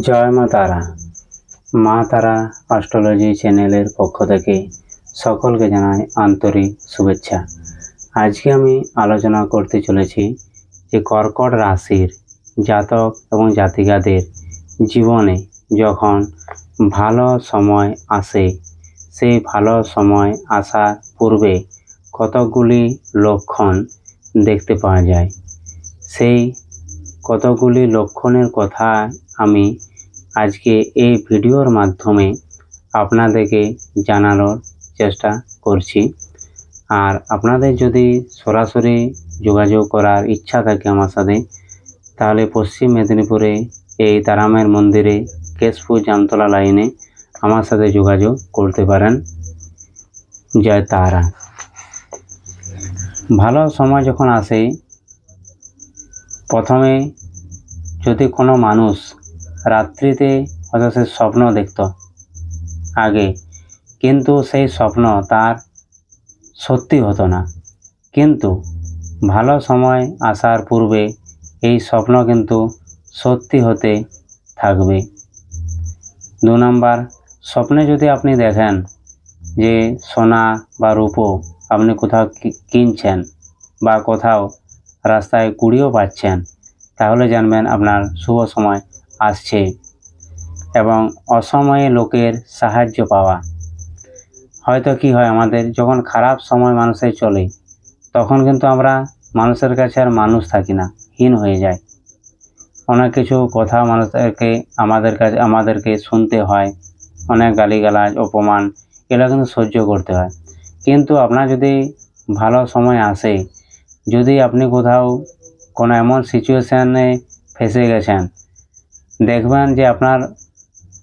জয় মা তারা। মা তারা অস্ট্রোলজি চ্যানেলের পক্ষ থেকে সকলকে জানাই আন্তরিক শুভেচ্ছা। আজকে আমি আলোচনা করতে চলেছি যে কর্কট রাশির জাতক এবং জাতিকাদের জীবনে যখন ভালো সময় আসে, সেই ভালো সময় আসার পূর্বে কতকগুলি লক্ষণ দেখতে পাওয়া যায়। সেই কতগুলি লক্ষণের কথা আমি আজকে এই ভিডিওর মাধ্যমে আপনাদেরকে জানানোর চেষ্টা করছি। আর আপনাদের যদি সরাসরি যোগাযোগ করার ইচ্ছা থাকে আমার সাথে, তাহলে পশ্চিম মেদিনীপুরে এই তারামায়ের মন্দিরে কেশপুর জামতলা লাইনে আমার সাথে যোগাযোগ করতে পারেন। জয় তারা। ভালো সময় যখন আসে, প্রথমে যদি কোনো মানুষ রাত্রিতে সে স্বপ্ন দেখত আগে, কিন্তু সেই স্বপ্ন তার সত্যি হতো না। কিন্তু ভালো সময় আসার পূর্বে এই স্বপ্ন কিন্তু সত্যি হতে থাকবে। দু নম্বর, স্বপ্নে যদি আপনি দেখেন যে সোনা বা রূপো আপনি কোথাও কিনছেন বা কোথাও রাস্তায় কুড়িও পাচ্ছেন তাহলে জানবেন আপনার শুভ সময় আসছে এবং অসময়ে লোকের সাহায্য পাওয়া। হয়তো কি হয় আমাদের যখন খারাপ সময় মানুষের চলে, তখন কিন্তু আমরা মানুষের কাছে আর মানুষ থাকি না, হীন হয়ে যায়। অনেক কিছু কথা মানুষদেরকে আমাদের কাছে, আমাদেরকে শুনতে হয়, অনেক গালিগালাজ, অপমান, এগুলো কিন্তু সহ্য করতে হয়। কিন্তু আপনার যদি ভালো সময় আসে, যদি আপনি কোথাও কোনো এমন সিচুয়েশানে ফেসে গেছেন। দেখবেন যে আপনার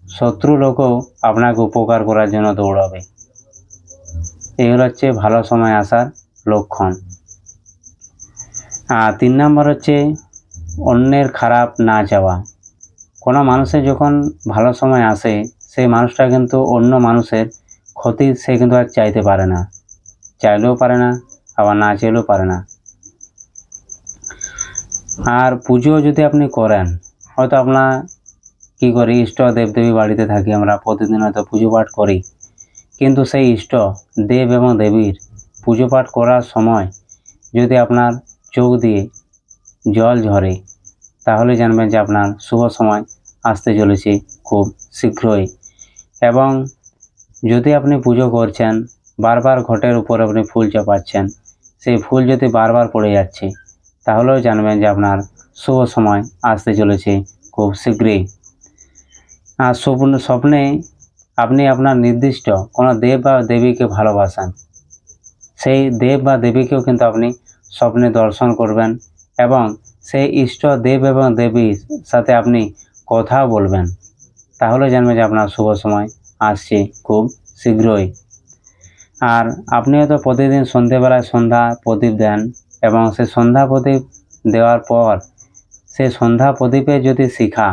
শত্রু লোকও আপনাকে উপকার করার জন্য দৌড়াবে। এগুলো হচ্ছে ভালো সময় আসার লক্ষণ। আর তিন নম্বর হচ্ছে অন্যের খারাপ না চাওয়া। কোনো মানুষের যখন ভালো সময় আসে, সেই মানুষটা কিন্তু অন্য মানুষের ক্ষতি সে কিন্তু আর চাইতে পারে না। চাইলেও পারে না, আবার না চাইলেও পারে না। আর পুজো যদি আপনি করেন, হয়তো আপনার কী করি, ইষ্ট দেবদেবী বাড়িতে থাকি আমরা, প্রতিদিন হয়তো পুজো পাঠ করি। কিন্তু সেই ইষ্ট দেব এবং দেবীর পুজো পাঠ করার সময় যদি আপনার চোখ দিয়ে জল ঝরে, তাহলে জানবেন যে আপনার শুভ সময় আসতে চলেছে খুব শীঘ্রই। এবং যদি আপনি পুজো করছেন, বারবার ঘটের উপর আপনি ফুল চাপাচ্ছেন, সেই ফুল যদি বারবার পড়ে যাচ্ছে তাহলেও জানবেন যে আপনার শুভ সময় আসতে চলেছে খুব শীঘ্রই। আর স্বপ্ন স্বপ্নে আপনি আপনার নির্দিষ্ট কোনো দেব বা দেবীকে ভালোবাসেন। সেই দেব বা দেবীকেও কিন্তু আপনি স্বপ্নে দর্শন করবেন এবং সেই ইষ্ট দেব এবং দেবীর সাথে আপনি কথা বলবেন। তাহলে জানবেন যে আপনার শুভ সময় আসছে খুব শীঘ্রই। আর আপনি হয়তো প্রতিদিন সন্ধেবেলায় সন্ধ্যা প্রদীপ দেন। এবং সে সন্ধ্যা প্রদীপ দেওয়ার পর সে সন্ধ্যা প্রদীপে যদি শিখা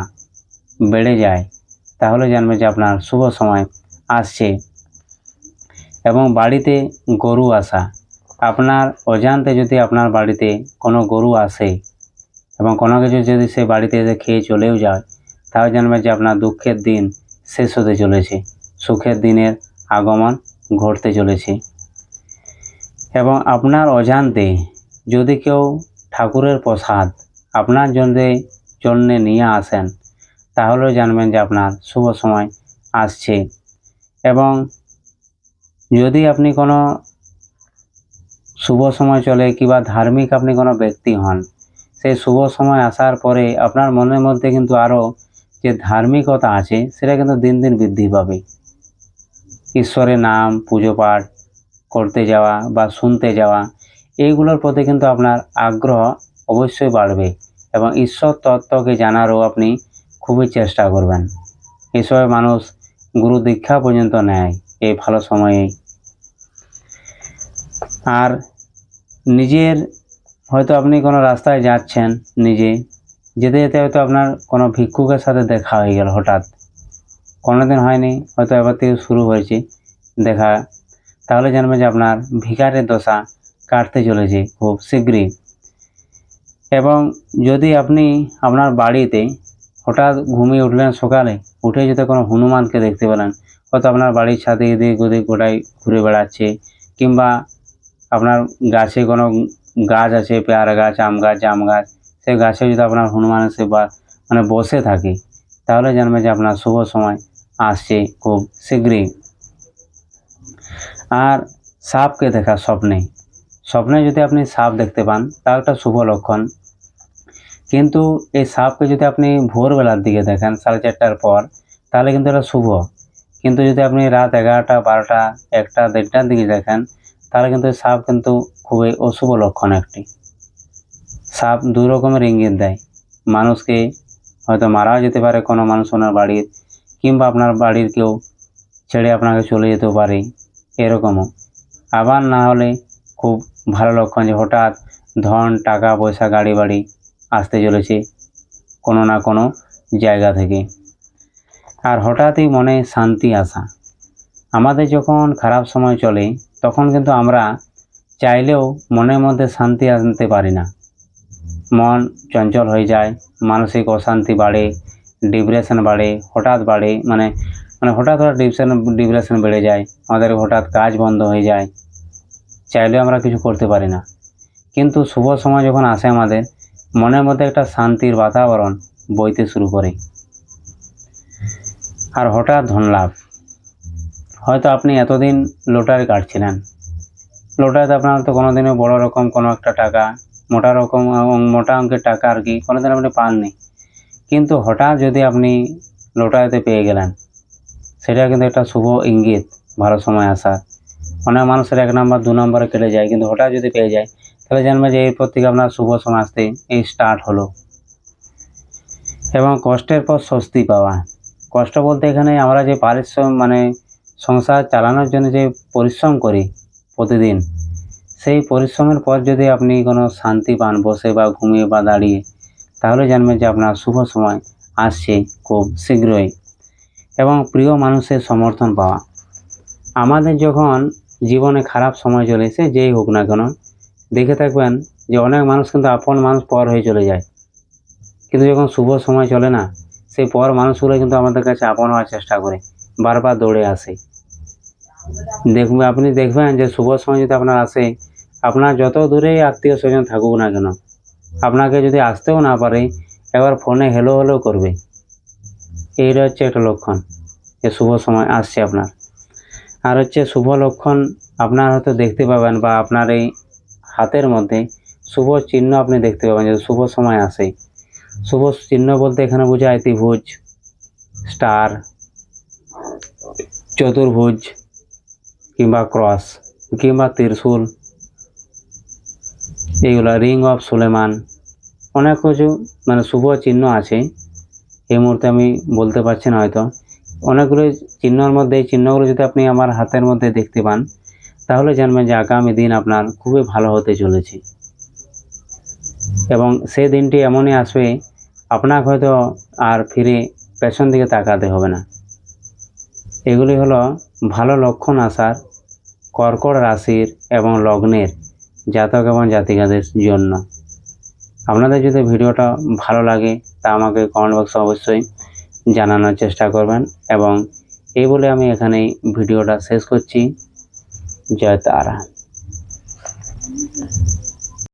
বেড়ে যায়, তাহলে জানবে যে আপনার শুভ সময় আসছে। এবং বাড়িতে গরু আসা, আপনার অজান্তে যদি আপনার বাড়িতে কোনো গরু আসে এবং কোনো কিছু যদি সে বাড়িতে এসে খেয়ে চলেও যায়, তাহলে জানবে যে আপনার দুঃখের দিন শেষ হতে চলেছে, সুখের দিনের আগমন ঘটতে চলেছে। এবং আপনার অজান্তে যদি কেউ ঠাকুরের প্রসাদ আপনার জন্য, জন্যে নিয়ে আসেন তাহলেও জানবেন যে আপনার শুভ সময় আসছে। এবং যদি আপনি কোনো শুভ সময় চলে কিংবা ধার্মিক আপনি কোনো ব্যক্তি হন, সেই শুভ সময় আসার পরে আপনার মনের মধ্যে কিন্তু আরও যে ধার্মিকতা আছে, সেটা কিন্তু দিন দিন বৃদ্ধি পাবে। ঈশ্বরের নাম পুজো পাঠ করতে যাওয়া বা শুনতে যাওয়া এইগুলোর প্রতি কিন্তু আপনার আগ্রহ অবশ্যই বাড়বে এবং ঈশ্বর তত্ত্বকে জানারও আপনি খুবই চেষ্টা করবেন। এসবে মানুষ গুরু দীক্ষা পর্যন্ত নেয় এই ভালো সময়ে। আর নিজের হয়তো আপনি কোনো রাস্তায় যাচ্ছেন নিজে, যেতে যেতে হয়তো আপনার কোনো ভিক্ষুকের সাথে দেখা হয়ে গেল হঠাৎ। কোনোদিন হয়নি, হয়তো এবার থেকে শুরু হয়েছে দেখা, তাহলে জানবেন যে আপনার ভিকারের দশা কাটতে চলেছে খুব শীঘ্রই। এবং যদি আপনি আপনার বাড়িতে হঠাৎ ঘুমিয়ে উঠলেন সকালে, উঠে যদি কোনো হনুমানকে দেখতে পেলেন, হয়তো আপনার বাড়ির ছাদে এদিক ওদিক গোটাই ঘুরে বেড়াচ্ছে, কিংবা আপনার গাছে কোনো গাছ আছে, পেয়ারা গাছ, আম গাছ, জাম গাছ, সেই গাছে যদি আপনার হনুমান এসে বা মানে বসে থাকে, তাহলে জানবে যে আপনার শুভ সময় আসছে খুব শীঘ্রই। আর সাপকে দেখা স্বপ্নে স্বপ্নে যদি আপনি সাপ দেখতে পান তা একটা শুভ লক্ষণ। কিন্তু এই সাপকে যদি আপনি ভোরবেলার দিকে দেখেন, সাড়ে চারটার পর, তাহলে কিন্তু এটা শুভ। কিন্তু যদি আপনি রাত এগারোটা, বারোটা, একটা, দেড়টার দিকে দেখেন, তাহলে কিন্তু সাপ কিন্তু খুবই অশুভ লক্ষণ একটি। সাপ দু রকমের ইঙ্গিত দেয়। মানুষকে হয়তো মারাও যেতে পারে কোনো মানুষ ওনার বাড়ির, কিংবা আপনার বাড়ির কেউ ছেড়ে আপনাকে চলে যেতেও পারে, এরকমও। আবার না হলে খুব ভালো লক্ষণ যে হঠাৎ ধন, টাকা, পয়সা, গাড়ি বাড়ি আসতে চলেছে কোনো না কোনো জায়গা থেকে। আর হঠাৎই মনে শান্তি আসা। আমাদের যখন খারাপ সময় চলে, তখন কিন্তু আমরা চাইলেও মনের মধ্যে শান্তি আনতে পারি না। মন চঞ্চল হয়ে যায়, মানসিক অশান্তি বাড়ে, ডিপ্রেশন বাড়ে, হঠাৎ বাড়ে মানে মানে হঠাৎ হঠাৎ ডিপ্রেশন ডিপ্রেশন বেড়ে যায়, আমাদের হঠাৎ কাজ বন্ধ হয়ে যায় চাইলেও আমরা কিছু করতে পারি না। কিন্তু শুভ সময় যখন আসে আমাদের, মনের মধ্যে একটা শান্তির বাতাবরণ বইতে শুরু করে। আর হঠাৎ ধনলাভ। হয়তো আপনি এতদিন লটারি কাটছিলেন। লোটারিতে আপনার তো কোনোদিনও বড় রকম কোনো একটা টাকা, মোটা রকম মোটা অঙ্কের টাকা আর কি কোনোদিন আপনি পাননি। কিন্তু হঠাৎ যদি আপনি লোটারিতে পেয়ে গেলেন, সেটা কিন্তু একটা শুভ ইঙ্গিত ভালো সময় আসা অনেক মানুষের এক নাম্বার, দু নম্বরে কেটে যায়, কিন্তু হঠাৎ যদি পেয়ে যায়, তাহলে জানবে যে এরপর থেকে আপনার শুভ সমাজতে এই স্টার্ট হলো। এবং কষ্টের পর স্বস্তি পাওয়া। কষ্ট বলতে এখানে আমরা যে পারিশ্রম মানে সংসার চালানোর জন্য যে পরিশ্রম করি প্রতিদিন, সেই পরিশ্রমের পর যদি আপনি কোনো শান্তি পান, বসে বা ঘুমিয়ে বা দাঁড়িয়ে, তাহলে জানবেন যে আপনার শুভ সময় আসছে খুব শীঘ্রই। এবং প্রিয় মানুষের সমর্থন পাওয়া। আমাদের যখন জীবনে খারাপ সময় চলে সে যেই হোক না কেন। দেখে থাকবেন যে অনেক মানুষ কিন্তু আপন মানুষ পর হয়ে চলে যায়। কিন্তু যখন শুভ সময় চলে না, সেই পর মানুষগুলো কিন্তু আমাদের কাছে আপন হওয়ার চেষ্টা করে, বারবার দৌড়ে আসে। দেখবে, আপনি দেখবেন যে শুভ সময় যদি আপনার আসে, আপনার যত দূরেই আত্মীয় স্বজন থাকুক না কেন, আপনাকে যদি আসতেও না পারে এবার ফোনে হেলো হেলো করবে। এইটা হচ্ছে একটা লক্ষণ, যে শুভ সময় আসছে আপনার। আর হচ্ছে শুভ লক্ষণ আপনার হয়তো দেখতে পাবেন বা আপনার এই হাতের মধ্যে শুভ চিহ্ন আপনি দেখতে পাবেন যে শুভ সময় আসে। শুভ চিহ্ন বলতে এখানে বোঝায় ত্রিভুজ, স্টার, চতুর্ভুজ, কিংবা ক্রস, কিংবা ত্রিশূল। এইগুলো রিং অফ সুলেমান। অনেক কিছু মানে শুভ চিহ্ন আছে। এই মুহূর্তে আমি বলতে পারছি না হয়তো। অনেকগুলো চিহ্নর মধ্যে, এই চিহ্নগুলো যদি আপনি আমার হাতের মধ্যে দেখতে পান, তাহলে জানবেন যে আগামী দিন আপনার খুবই ভালো হতে চলেছে। এবং সেই দিনটি এমনই আসবে, আপনাকে হয়তো আর ফিরে পেছন দিকে তাকাতে হবে না। এগুলি হলো ভালো লক্ষণ আসার কর্কট রাশির এবং লগ্নের জাতক এবং জাতিকাদের জন্য। আপনাদের যদি ভিডিওটা ভালো লাগে, তা আমাকে কমেন্ট বক্সে অবশ্যই জানানোর চেষ্টা করবেন এবং এই বলে আমি এখানেই ভিডিওটা শেষ করছি। জয় তারা।